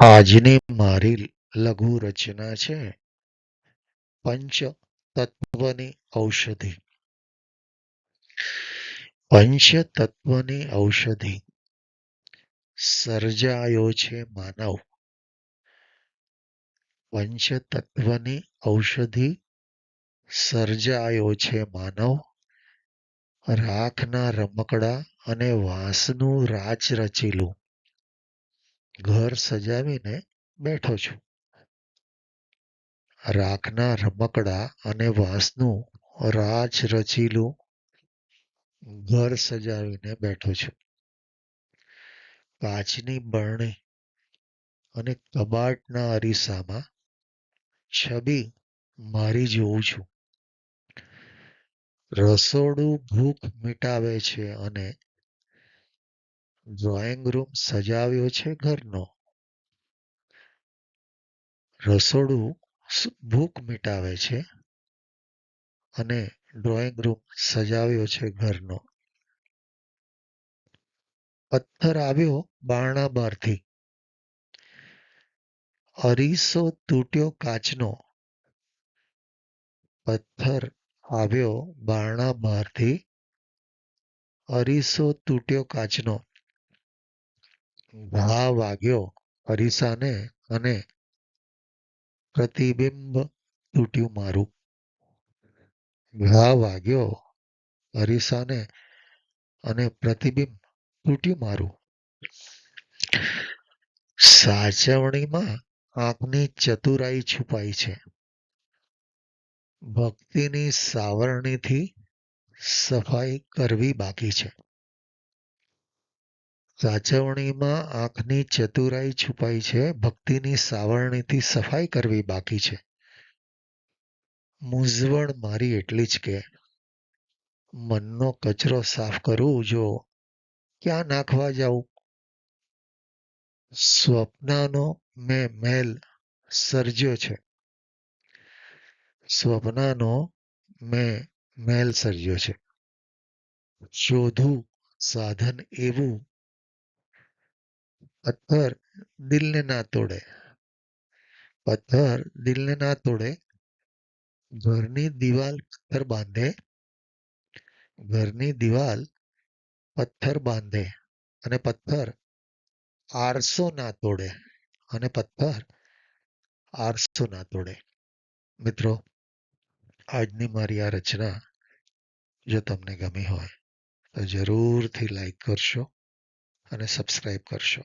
આજની મારી લઘુ રચના છે પંચતત્વની ઔષધિ. પંચતત્વની ઔષધિ સર્જાયો છે માનવ. પંચતત્વની ઔષધિ સર્જાયો છે માનવ. રાખના રમકડા અને વાંસનું રાચ રચેલું ઘર સજાવીને બેઠો છું. રાખના રમકડા અને વાંસનું રાજ રચીલું ઘર સજાવીને બેઠો છું. કાચની બરણી અને કબાટના અરીસામાં છબી મારી જોઉં છું. રસોડું ભૂખ મિટાવે છે અને ડ્રોઈંગ રૂમ સજાવ્યો છે ઘરનો. રસોડું ભૂખ મિટાવે છે અને ડ્રોઈંગ રૂમ સજાવ્યો છે ઘરનો. પથ્થર આવ્યો બારણા બારથી અરીસો તૂટ્યો કાચનો. પથ્થર આવ્યો બારણા બહારથી. અરીસો તૂટ્યો કાચનો. ઘા વાગ્યો અરીસાને અને પ્રતિબિંબ તૂટ્યું મારું. ઘા વાગ્યો અરીસાને અને પ્રતિબિંબ તૂટ્યું મારું. સાચવણીમાં આંખની ચતુરાઈ છુપાઈ છે. ભક્તિની સાવરણીથી સફાઈ કરવી બાકી છે. સાચવણીમાં આંખની ચતુરાઈ છુપાઈ છે. ભક્તિની સાવરણીથી સફાઈ કરવી બાકી છે. મૂંઝવણ મારી એટલી જ કે, મનનો કચરો સાફ કરું જો, ક્યાં નાખવા જાઉં? સ્વપ્નનો મેં મેલ સર્જ્યો છે. સ્વપ્નનો મેં મેલ સર્જ્યો છે. શોધું સાધન એવું પથ્થર દિલને ના તોડે. પથ્થર દિલને ના તોડે. ઘરની દિવાલ પથ્થર બાંધે. ઘરની દિવાલ પથ્થર બાંધે અને પથ્થર આરસો ના તોડે અને પથ્થર આરસો ના તોડે. મિત્રો, આજની મારી આ રચના જો તમને ગમી હોય તો જરૂરથી લાઈક કરશો અને સબસ્ક્રાઈબ કરશો.